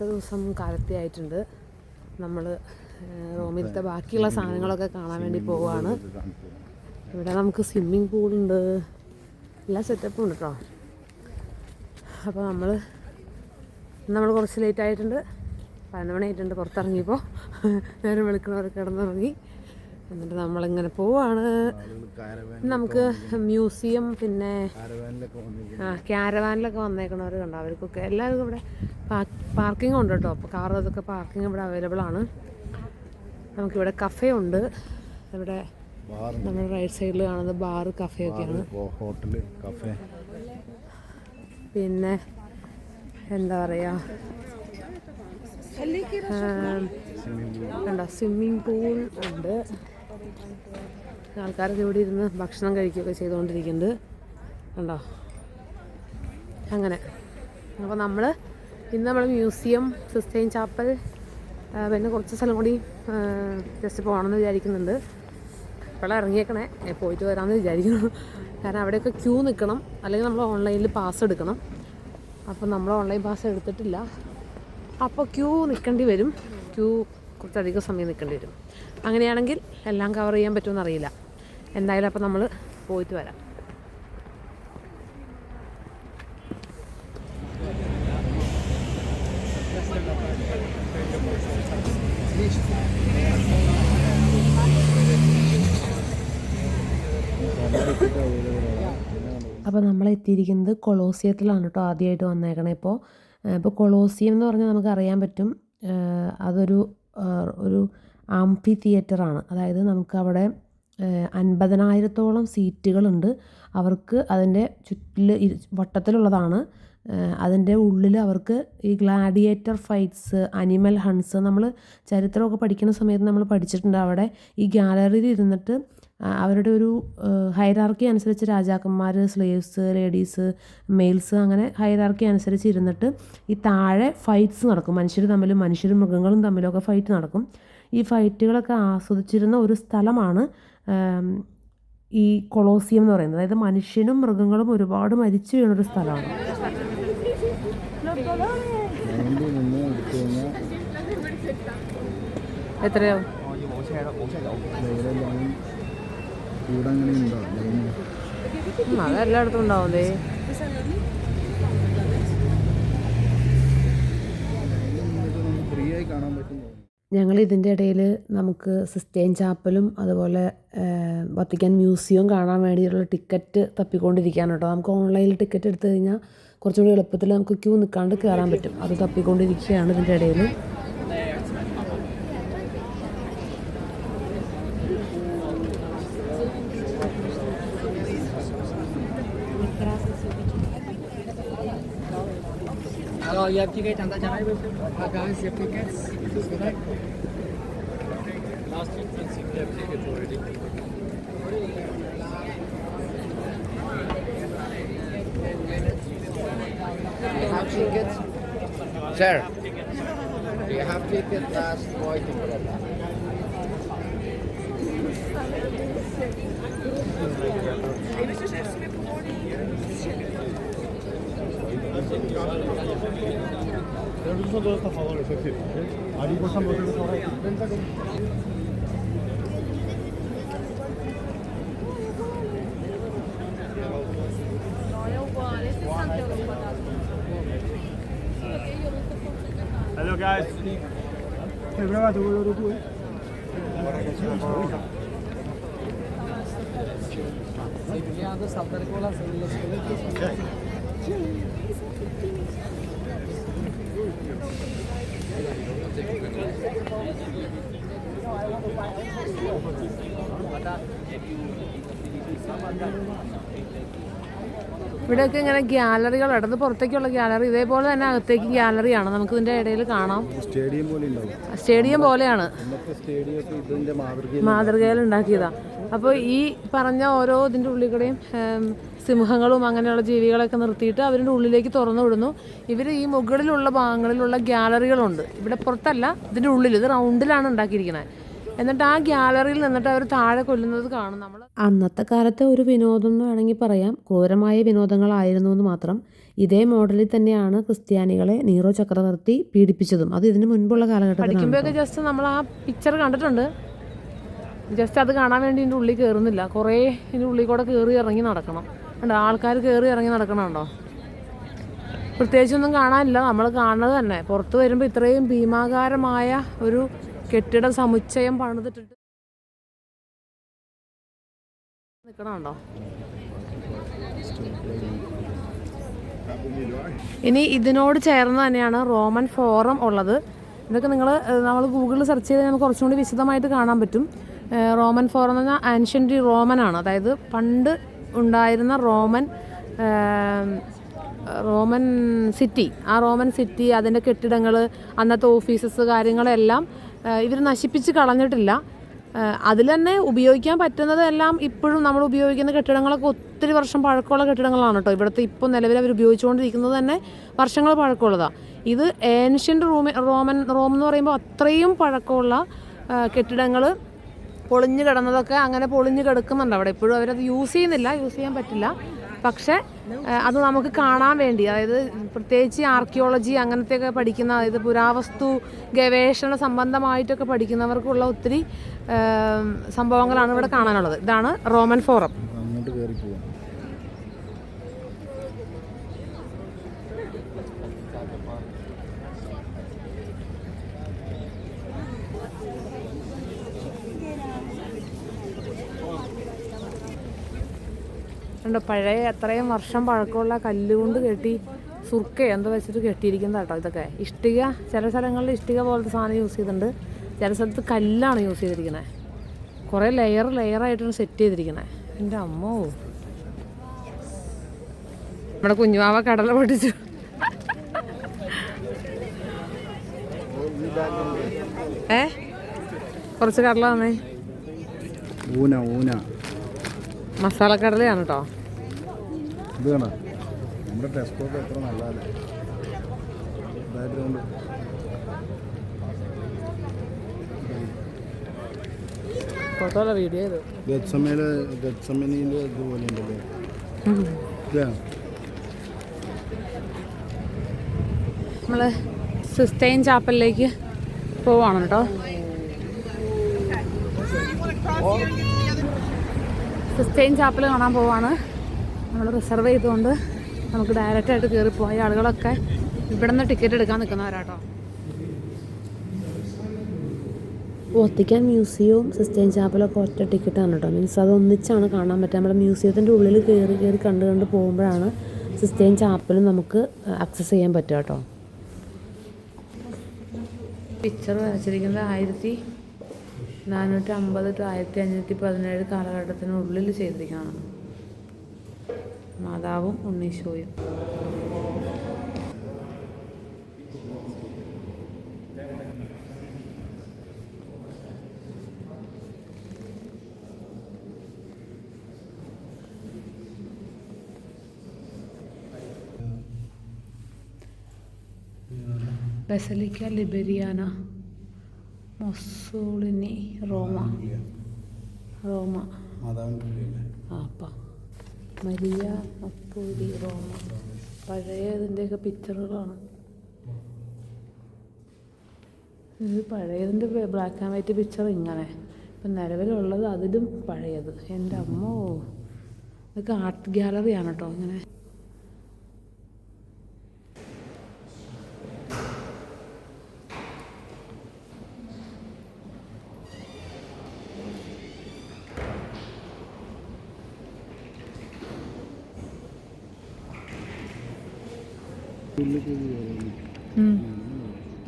അടുത്ത ദിവസം കാലത്തെ ആയിട്ടുണ്ട് നമ്മൾ റോമിലത്തെ ബാക്കിയുള്ള സാധനങ്ങളൊക്കെ കാണാൻ വേണ്ടി പോവുകയാണ് ഇവിടെ നമുക്ക് സ്വിമ്മിങ് പൂളുണ്ട് എല്ലാ സെറ്റപ്പും ഉണ്ട് കേട്ടോ അപ്പോൾ നമ്മൾ നമ്മൾ കുറച്ച് ലേറ്റ് ആയിട്ടുണ്ട്. പതിനൊന്ന് മണി ആയിട്ടുണ്ട് പുറത്തിറങ്ങിയപ്പോൾ നേരം വെളുക്കണവർ കിടന്നിറങ്ങി. എന്നിട്ട് നമ്മളിങ്ങനെ പോവാണ്. നമുക്ക് മ്യൂസിയം പിന്നെ ആ ക്യാരവാനിലൊക്കെ വന്നേക്കണവർ കണ്ടോ? അവർക്കൊക്കെ എല്ലാവർക്കും ഇവിടെ പാർക്കിംഗ് ഉണ്ട് കേട്ടോ. അപ്പോൾ കാർ അതൊക്കെ പാർക്കിംഗ് ഇവിടെ അവൈലബിൾ ആണ്. നമുക്കിവിടെ കഫേ ഉണ്ട്. ഇവിടെ നമ്മുടെ റൈറ്റ് സൈഡിൽ കാണുന്നത് ബാർ കഫേ ഒക്കെയാണ് ഹോട്ടൽ കഫേ പിന്നെ എന്താ പറയുക കണ്ടോ? സ്വിമ്മിങ് പൂൾ ഉണ്ട്. ആൾക്കാരൊക്കെ ഇവിടെ ഇരുന്ന് ഭക്ഷണം കഴിക്കുകയൊക്കെ ചെയ്തുകൊണ്ടിരിക്കുന്നുണ്ട്. കണ്ടോ? അങ്ങനെ. അപ്പോൾ നമ്മൾ ഇന്ന് നമ്മൾ മ്യൂസിയം സിസ്റ്റൈൻ ചാപ്പൽ പിന്നെ കുറച്ച് സ്ഥലം കൂടി ജസ്റ്റ് പോകണമെന്ന് വിചാരിക്കുന്നുണ്ട്. ഇപ്പോഴാണ് ഇറങ്ങിയേക്കണേ. പോയിട്ട് വരാമെന്ന് വിചാരിക്കുന്നു. കാരണം അവിടെയൊക്കെ ക്യൂ നിൽക്കണം. അല്ലെങ്കിൽ നമ്മൾ ഓൺലൈനിൽ പാസ് എടുക്കണം. അപ്പോൾ നമ്മൾ ഓൺലൈൻ പാസ് എടുത്തിട്ടില്ല. അപ്പോൾ ക്യൂ നിൽക്കേണ്ടി വരും. ക്യൂ കുറച്ചധികം സമയം നിൽക്കേണ്ടി വരും. അങ്ങനെയാണെങ്കിൽ എല്ലാം കവർ ചെയ്യാൻ പറ്റുമെന്ന് അറിയില്ല. എന്തായാലും അപ്പം നമ്മൾ പോയിട്ട് വരാം. അപ്പോൾ നമ്മൾ എത്തിയിരിക്കുന്നത് കൊളോസിയത്തിലാണ് കേട്ടോ ആദ്യമായിട്ട് വന്നേക്കണേ. ഇപ്പോൾ ഇപ്പോൾ കൊളോസിയം എന്ന് പറഞ്ഞാൽ നമുക്ക് അറിയാൻ പറ്റും അതൊരു ഒരു ആംഫി തിയേറ്ററാണ് അതായത് നമുക്ക് അവിടെ അൻപതിനായിരത്തോളം സീറ്റുകളുണ്ട്. അവർക്ക് അതിന്റെ ചുറ്റിൽ വട്ടത്തിലുള്ളതാണ്. അതിന്റെ ഉള്ളിൽ അവർക്ക് ഈ ഗ്ലാഡിയേറ്റർ ഫൈറ്റ്സ് അനിമൽ ഹൺസ് നമ്മൾ ചരിത്രമൊക്കെ പഠിക്കുന്ന സമയത്ത് നമ്മൾ പഠിച്ചിട്ടുണ്ട്. അവിടെ ഈ ഗാലറിയിൽ ഇരുന്നിട്ട് അവരുടെ ഒരു ഹൈറാർക്കി അനുസരിച്ച് രാജാക്കന്മാർ സ്ലേവ്സ് ലേഡീസ് മെയിൽസ് അങ്ങനെ ഹൈറാർക്കി അനുസരിച്ച് ഇരുന്നിട്ട് ഈ താഴെ ഫൈറ്റ്സ് നടക്കും. മനുഷ്യർ തമ്മിലും മനുഷ്യരും മൃഗങ്ങളും തമ്മിലൊക്കെ ഫൈറ്റ് നടക്കും. ഈ ഫൈറ്റുകളൊക്കെ ആസ്വദിച്ചിരുന്ന ഒരു സ്ഥലമാണ് ഈ കൊളോസിയം എന്ന് പറയുന്നത്. അതായത് മനുഷ്യനും മൃഗങ്ങളും ഒരുപാട് മരിച്ചു വീണൊരു സ്ഥലമാണ്. മൈൻഡിൽ നിന്ന് എടുത്തു കഴിഞ്ഞാൽ എത്രയോ ഇവിടെ അങ്ങനെ ഉണ്ടോ അതെല്ലായിടത്തും ഉണ്ടാവുന്നേ ഞങ്ങൾ ഇതിന്റെ ഇടയിൽ നമുക്ക് സിസ്റ്റൈൻ ചാപ്പലും അതുപോലെ വത്തിക്കാൻ മ്യൂസിയവും കാണാൻ വേണ്ടിയിട്ടുള്ള ടിക്കറ്റ് തപ്പിക്കൊണ്ടിരിക്കുകയാണ് കേട്ടോ. നമുക്ക് ഓൺലൈനിൽ ടിക്കറ്റ് എടുത്തു കഴിഞ്ഞാൽ കുറച്ചുകൂടി എളുപ്പത്തിൽ നമുക്ക് ക്യൂ നിൽക്കാണ്ട് കയറാൻ പറ്റും. അത് തപ്പിക്കൊണ്ടിരിക്കുകയാണ് ഇതിന്റെ ഇടയിൽ. या ticket. आता जाणार guys, your tickets. This is good. Last week, we have tickets already. Do you have tickets? Sir, do you have tickets last night? son todos a favor, es decir, ahí pasan vosotros ahora 50 Hello guys. Che brava tu loro due. Guarda che c'è la cosa. Sei pigliato, saltare con la sella, scoletto. ഇവിടെയൊക്കെ ഇങ്ങനെ ഗ്യാലറികൾ ഇടത് പുറത്തേക്കുള്ള gallery ഇതേപോലെ തന്നെ അകത്തേക്ക് ഗ്യാലറിയാണ് നമുക്ക് ഇതിന്റെ ഇടയിൽ കാണാം. സ്റ്റേഡിയം സ്റ്റേഡിയം പോലെയാണ്. മാതൃകയിൽ ഉണ്ടാക്കിയതാണ് അപ്പോൾ ഈ പറഞ്ഞ ഓരോ ഇതിന്റെ ഉള്ളിൽ കൂടെയും സിംഹങ്ങളും അങ്ങനെയുള്ള ജീവികളൊക്കെ നിർത്തിയിട്ട് അവരുടെ ഉള്ളിലേക്ക് തുറന്നു വിടുന്നു. ഇവർ ഈ മുകളിലുള്ള ഭാഗങ്ങളിലുള്ള ഗ്യാലറികളുണ്ട് ഇവിടെ പുറത്തല്ല ഇതിന്റെ ഉള്ളിൽ ഇത് റൗണ്ടിലാണ് ഉണ്ടാക്കിയിരിക്കുന്നത് എന്നിട്ട് ആ ഗ്യാലറിയിൽ നിന്നിട്ട് അവർ താഴെ കൊല്ലുന്നത് കാണും നമ്മൾ അന്നത്തെ കാലത്തെ ഒരു വിനോദം എന്ന് വേണമെങ്കിൽ പറയാം. ക്രൂരമായ വിനോദങ്ങളായിരുന്നു എന്ന് മാത്രം. ഇതേ മോഡലിൽ തന്നെയാണ് ക്രിസ്ത്യാനികളെ നീറോ ചക്രവർത്തി പീഡിപ്പിച്ചതും. അത് ഇതിന് മുൻപുള്ള കാലഘട്ടത്തിൽ പഠിക്കുമ്പോഴൊക്കെ ജസ്റ്റ് നമ്മൾ ആ പിക്ചർ കണ്ടിട്ടുണ്ട്. ജസ്റ്റ് അത് കാണാൻ വേണ്ടി ഇതിന്റെ ഉള്ളിൽ കയറുന്നില്ല കുറേ ഇതിന്റെ ഉള്ളിൽ കൂടെ കയറി ഇറങ്ങി നടക്കണം. കണ്ടോ? ആൾക്കാർ കയറി ഇറങ്ങി നടക്കണമുണ്ടോ പ്രത്യേകിച്ചൊന്നും കാണാനില്ല. നമ്മൾ കാണുന്നത് തന്നെ. പുറത്ത് വരുമ്പോൾ ഇത്രയും ഭീമാകാരമായ ഒരു കെട്ടിട സമുച്ചയം പണിതിട്ടിട്ട് നിൽക്കണമുണ്ടോ ഇനി ഇതിനോട് ചേർന്ന് തന്നെയാണ് റോമൻ ഫോറം ഉള്ളത്. ഇതൊക്കെ നിങ്ങൾ നമ്മൾ ഗൂഗിളിൽ സെർച്ച് ചെയ്ത് നമുക്ക് കുറച്ചും കൂടി വിശദമായിട്ട് കാണാൻ പറ്റും. റോമൻ ഫോറം എന്ന് പറഞ്ഞാൽ ആൻഷ്യന്റ് റോമൻ ആണ്. അതായത് പണ്ട് ഉണ്ടായിരുന്ന റോമൻ റോമൻ സിറ്റി ആ റോമൻ സിറ്റി അതിന്റെ കെട്ടിടങ്ങൾ അന്നത്തെ ഓഫീസസ് കാര്യങ്ങളെല്ലാം ഇവർ നശിപ്പിച്ച് കളഞ്ഞിട്ടില്ല. അതിൽ തന്നെ ഉപയോഗിക്കാൻ പറ്റുന്നതെല്ലാം ഇപ്പോഴും നമ്മൾ ഉപയോഗിക്കുന്ന കെട്ടിടങ്ങളൊക്കെ ഒത്തിരി വർഷം പഴക്കമുള്ള കെട്ടിടങ്ങളാണ് കേട്ടോ. ഇവിടുത്തെ ഇപ്പോൾ നിലവിൽ അവർ ഉപയോഗിച്ചുകൊണ്ടിരിക്കുന്നത് തന്നെ വർഷങ്ങൾ പഴക്കമുള്ളതാണ് ഇത് ഏൻഷ്യന്റ് റൂമ റോമൻ റോം എന്ന് പറയുമ്പോൾ അത്രയും പഴക്കമുള്ള കെട്ടിടങ്ങൾ പൊളിഞ്ഞു കിടന്നതൊക്കെ അങ്ങനെ പൊളിഞ്ഞു കിടക്കുന്നുണ്ട് അവിടെ. ഇപ്പോഴും അവരത് യൂസ് ചെയ്യുന്നില്ല യൂസ് ചെയ്യാൻ പറ്റില്ല. പക്ഷെ അത് നമുക്ക് കാണാൻ വേണ്ടി അതായത് പ്രത്യേകിച്ച് ആർക്കിയോളജി അങ്ങനത്തെയൊക്കെ പഠിക്കുന്ന അതായത് പുരാവസ്തു ഗവേഷണ സംബന്ധമായിട്ടൊക്കെ പഠിക്കുന്നവർക്കുള്ള ഒത്തിരി സംഭവങ്ങളാണ് ഇവിടെ കാണാനുള്ളത്. ഇതാണ് റോമൻ ഫോറം. അങ്ങോട്ട് കയറി പോവാം കണ്ടോ പഴയ അത്രയും വർഷം പഴക്കമുള്ള കല്ലുകൊണ്ട് കെട്ടി സുർക്ക എന്തോ വെച്ചിട്ട് കെട്ടിയിരിക്കുന്നത് കേട്ടോ ഇതൊക്കെ. ഇഷ്ടിക ചില സ്ഥലങ്ങളിൽ ഇഷ്ടിക പോലത്തെ സാധനം യൂസ് ചെയ്തിട്ടുണ്ട്. ചില സ്ഥലത്ത് കല്ലാണ് യൂസ് ചെയ്തിരിക്കുന്നത് കുറേ ലെയർ ലെയറായിട്ടാണ് സെറ്റ് ചെയ്തിരിക്കുന്നത് എന്റെ അമ്മോ. നമ്മുടെ കുഞ്ഞുമാവ കടല പൊട്ടിച്ചു. ഏ? കുറച്ച് കടല തന്നേ ഊന ഊന. മസാല കടലയാണ് കേട്ടോ ഇത് നമ്മുടെ നമ്മുടെ ടെസ്കോക്ക് എത്ര നല്ലതല്ലേ? ബാക്ക്ഗ്രൗണ്ട് ഫോട്ടോ വീഡിയോ ഇത് ഗത്സമയിലെ ഇതുപോലെ ഉണ്ടല്ലേ? ഇതാ. നമ്മൾ സിസ്റ്റൈൻ ചാപ്പലിലേക്ക് പോവാണ് കേട്ടോ സിസ്റ്റൈൻ ചാപ്പൽ കാണാൻ പോവാണ്. നമ്മൾ റിസർവ് ചെയ്തുകൊണ്ട് നമുക്ക് ഡയറക്റ്റായിട്ട് കയറി പോയ. ആളുകളൊക്കെ ഇവിടെ നിന്ന് ടിക്കറ്റ് എടുക്കാൻ നിൽക്കുന്നവരാട്ടോ വത്തിക്കാൻ മ്യൂസിയവും സിസ്റ്റൈൻ ചാപ്പലൊക്കെ ഒറ്റ ടിക്കറ്റാണ് കേട്ടോ മീൻസ് അത് ഒന്നിച്ചാണ് കാണാൻ പറ്റുക. നമ്മുടെ മ്യൂസിയത്തിന്റെ ഉള്ളിൽ കയറി കയറി കണ്ട് കണ്ട് പോകുമ്പോഴാണ് സിസ്റ്റൈൻ ചാപ്പലും നമുക്ക് ആക്സസ് ചെയ്യാൻ പറ്റുക കേട്ടോ പിക്ചർ വരച്ചിരിക്കുന്നത് ആയിരത്തി നാനൂറ്റി അമ്പത് ടു ആയിരത്തി അഞ്ഞൂറ്റി പതിനേഴ് കാലഘട്ടത്തിനുള്ളിൽ ചെയ്തിരിക്കുന്നതാണ്. മാതാവും ഉണ്ണീശോയും. ബസലിക്ക ലിബരിയാന മൊസോളിനി റോമ. റോമ. ആ അപ്പം. മരിയ അപ്പൂരി റോമ. പഴയ ഇതിന്റെയൊക്കെ പിക്ചറുകളാണ് ഇത് പഴയതിന്റെ ബ്ലാക്ക് ആൻഡ് വൈറ്റ് പിക്ചർ ഇങ്ങനെ. ഇപ്പം നിലവിലുള്ളത് അതിലും പഴയത്. എന്റെ അമ്മോ. ഇതൊക്കെ ആർട്ട് ഗ്യാലറിയാണ് കേട്ടോ ഇങ്ങനെ.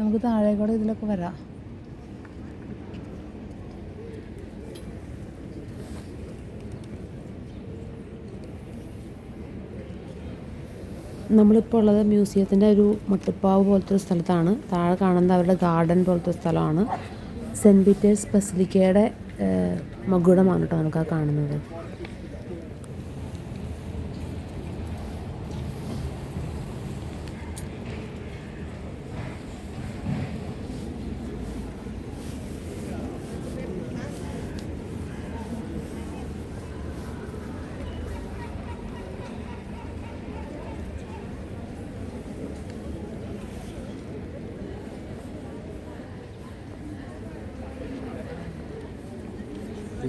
നമുക്ക് താഴെ കൂടെ ഇതിലൊക്കെ വരാം. നമ്മളിപ്പോൾ ഉള്ളത് മ്യൂസിയത്തിന്റെ ഒരു മട്ടുപ്പാവ് പോലത്തെ ഒരു സ്ഥലത്താണ്. താഴെ കാണുന്നത് അവരുടെ ഗാർഡൻ പോലത്തെ സ്ഥലമാണ്. സെന്റ് പീറ്റേഴ്സ് ബസിലിക്കയുടെ മകുടമാണ് കേട്ടോ നമുക്ക് ആ കാണുന്നത്.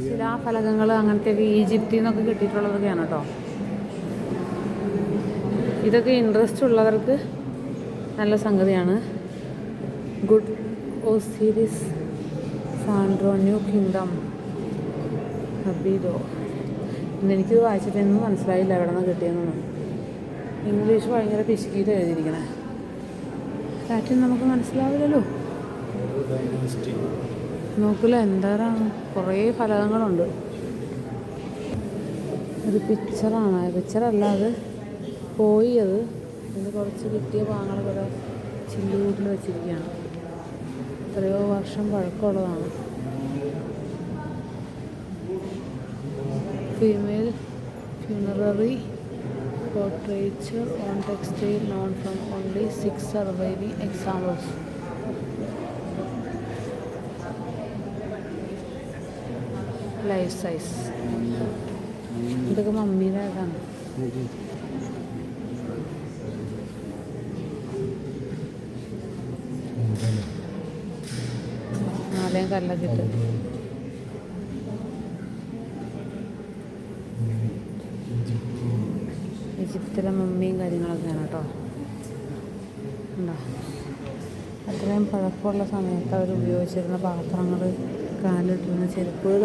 ശിലാഫലകങ്ങൾ അങ്ങനത്തെയൊക്കെ ഈജിപ്തിൽ നിന്നൊക്കെ കിട്ടിയിട്ടുള്ളതൊക്കെയാണ് കേട്ടോ ഇതൊക്കെ ഇൻട്രസ്റ്റ് ഉള്ളവർക്ക് നല്ല സംഗതിയാണ്. ഗുഡ് ഓസിരിസ് സാൻഡ്രോന്യൂ കിങ്ഡം ഹബീദോ എനിക്കിത് വായിച്ചിട്ടൊന്നും മനസ്സിലായില്ല എവിടെ നിന്ന് കിട്ടിയെന്നൊന്നും ഇംഗ്ലീഷ് ഭയങ്കര പിശുക്കിയിട്ട് എഴുതിയിരിക്കണേ. ലാറ്റിൻ നമുക്ക് മനസ്സിലാവില്ലല്ലോ. നോക്കില്ല എന്തായാലും കുറേ ഫലകങ്ങളുണ്ട്. ഒരു പിക്ചറാണ് പിക്ചറല്ല അത്. പോയി അത്. ഇത് കുറച്ച് കിട്ടിയ പാങ്ങളൊക്കെ ചില്ലുകൂട്ടിൽ വെച്ചിരിക്കുകയാണ്. എത്രയോ വർഷം പഴക്കമുള്ളതാണ്. Female funerary portraiture on textile known from only six surviving examples. Life size ഇതൊക്കെ മമ്മീയുടെ ഇതാണ്. നാളെയും കല്ലൊക്കെ ഇട്ട്. ഈജിപ്തിലെ മമ്മിയും കാര്യങ്ങളൊക്കെയാണ് കേട്ടോ. ഉണ്ടോ? അത്രയും പഴക്കമുള്ള സമയത്ത് അവർ ഉപയോഗിച്ചിരുന്ന പാത്രങ്ങൾ കാലിട്ടിരുന്ന ചെരുപ്പുകൾ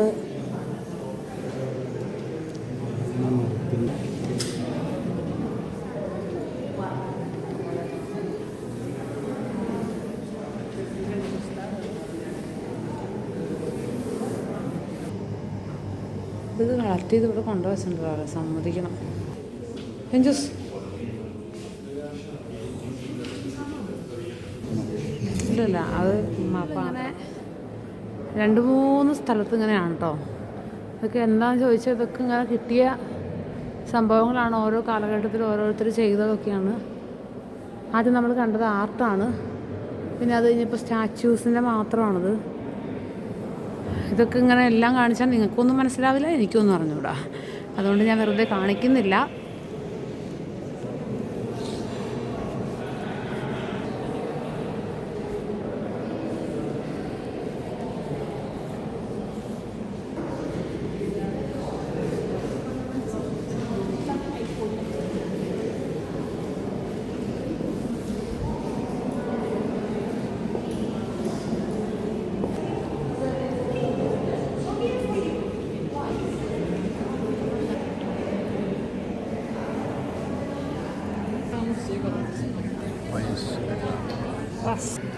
ഇത് കളക്ട് ചെയ്ത് ഇവിടെ കൊണ്ടുവച്ചിട്ടുണ്ടല്ലോ സമ്മതിക്കണം. എഞ്ചൂസ് ഇല്ലല്ല അത് അപ്പം അങ്ങനെ രണ്ട് മൂന്ന് സ്ഥലത്ത് ഇങ്ങനെയാണ് കേട്ടോ ഇതൊക്കെ എന്താണെന്ന് ചോദിച്ചാൽ ഇതൊക്കെ ഇങ്ങനെ കിട്ടിയ സംഭവങ്ങളാണ് ഓരോ കാലഘട്ടത്തിൽ ഓരോരുത്തർ ചെയ്തതൊക്കെയാണ്. ആദ്യം നമ്മൾ കണ്ടത് ആർട്ടാണ്. പിന്നെ അത് കഴിഞ്ഞപ്പോൾ സ്റ്റാച്യൂസിന്റെ മാത്രമാണത്. ഇതൊക്കെ ഇങ്ങനെ എല്ലാം കാണിച്ചാൽ നിങ്ങൾക്കൊന്നും മനസ്സിലാവില്ല എനിക്കൊന്നും അറിഞ്ഞൂടാ. അതുകൊണ്ട് ഞാൻ വെറുതെ കാണിക്കുന്നില്ല. passar.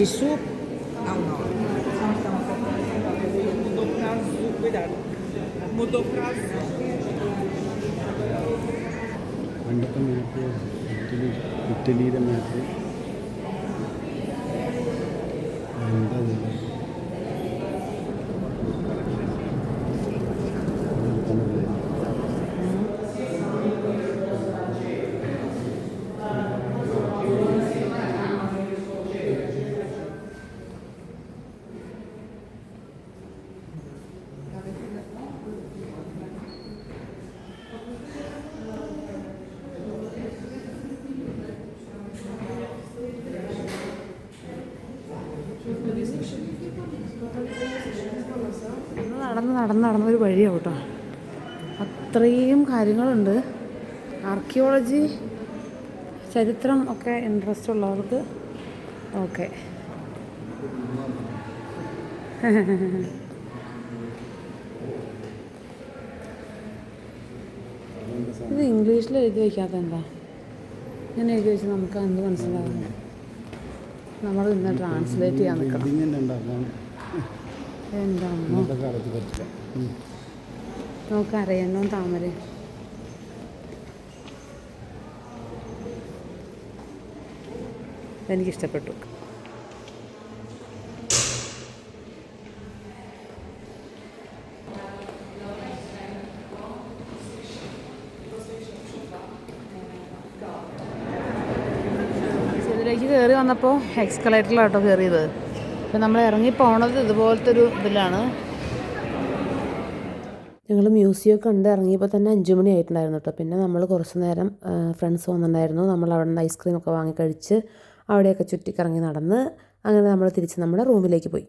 de suco പണ്ടത്തെ മാപ്പ് ഇറ്റലി ഇറ്റലിയുടെ മാപ്പ് എന്താ ഇത്? ഇതെടുക്കണല്ലേ? ഇന്ന് നടന്ന് നടന്ന ഒരു വഴിയാണ് കേട്ടോ. അത്രയും കാര്യങ്ങളുണ്ട്. ആർക്കിയോളജി ചരിത്രം ഒക്കെ ഇൻട്രസ്റ്റ് ഉള്ളവർക്ക് ഓക്കെ ഇത് ഇംഗ്ലീഷിൽ എഴുതി വയ്ക്കാത്ത എന്താ? ഇങ്ങനെ എഴുതി വെച്ച് നമുക്ക് എന്ത് മനസ്സിലാകുന്നു നമ്മൾ ഇന്ന് ട്രാൻസ്ലേറ്റ് ചെയ്യാൻ നിൽക്കണം. വെഡിങ് തന്നെ ഉണ്ടാക്കാൻ എന്താ ഇന്നത്തെ കാലത്ത് പറ്റില്ല. ഉം. നമുക്ക് അറിയണം താമര? എനിക്കിഷ്ടപ്പെട്ടു. ഇതിലേക്ക് കയറി വന്നപ്പോൾ എക്സ്കലേറ്ററിലാട്ടോ കയറിയത് ഇപ്പം നമ്മൾ ഇറങ്ങി പോണത് ഇതുപോലത്തെ ഒരു ഇതിലാണ്. ഞങ്ങൾ മ്യൂസിയം കണ്ട് ഇറങ്ങിയപ്പോൾ തന്നെ അഞ്ചു മണി ആയിട്ടുണ്ടായിരുന്നു കേട്ടോ പിന്നെ നമ്മൾ കുറച്ച് നേരം ഫ്രണ്ട്സ് വന്നിട്ടുണ്ടായിരുന്നു. നമ്മൾ അവിടെ നിന്ന് ഐസ്ക്രീം ഒക്കെ വാങ്ങി കഴിച്ച് അവിടെയൊക്കെ ചുറ്റിക്കറങ്ങി നടന്ന് അങ്ങനെ നമ്മൾ തിരിച്ച് നമ്മുടെ റൂമിലേക്ക് പോയി.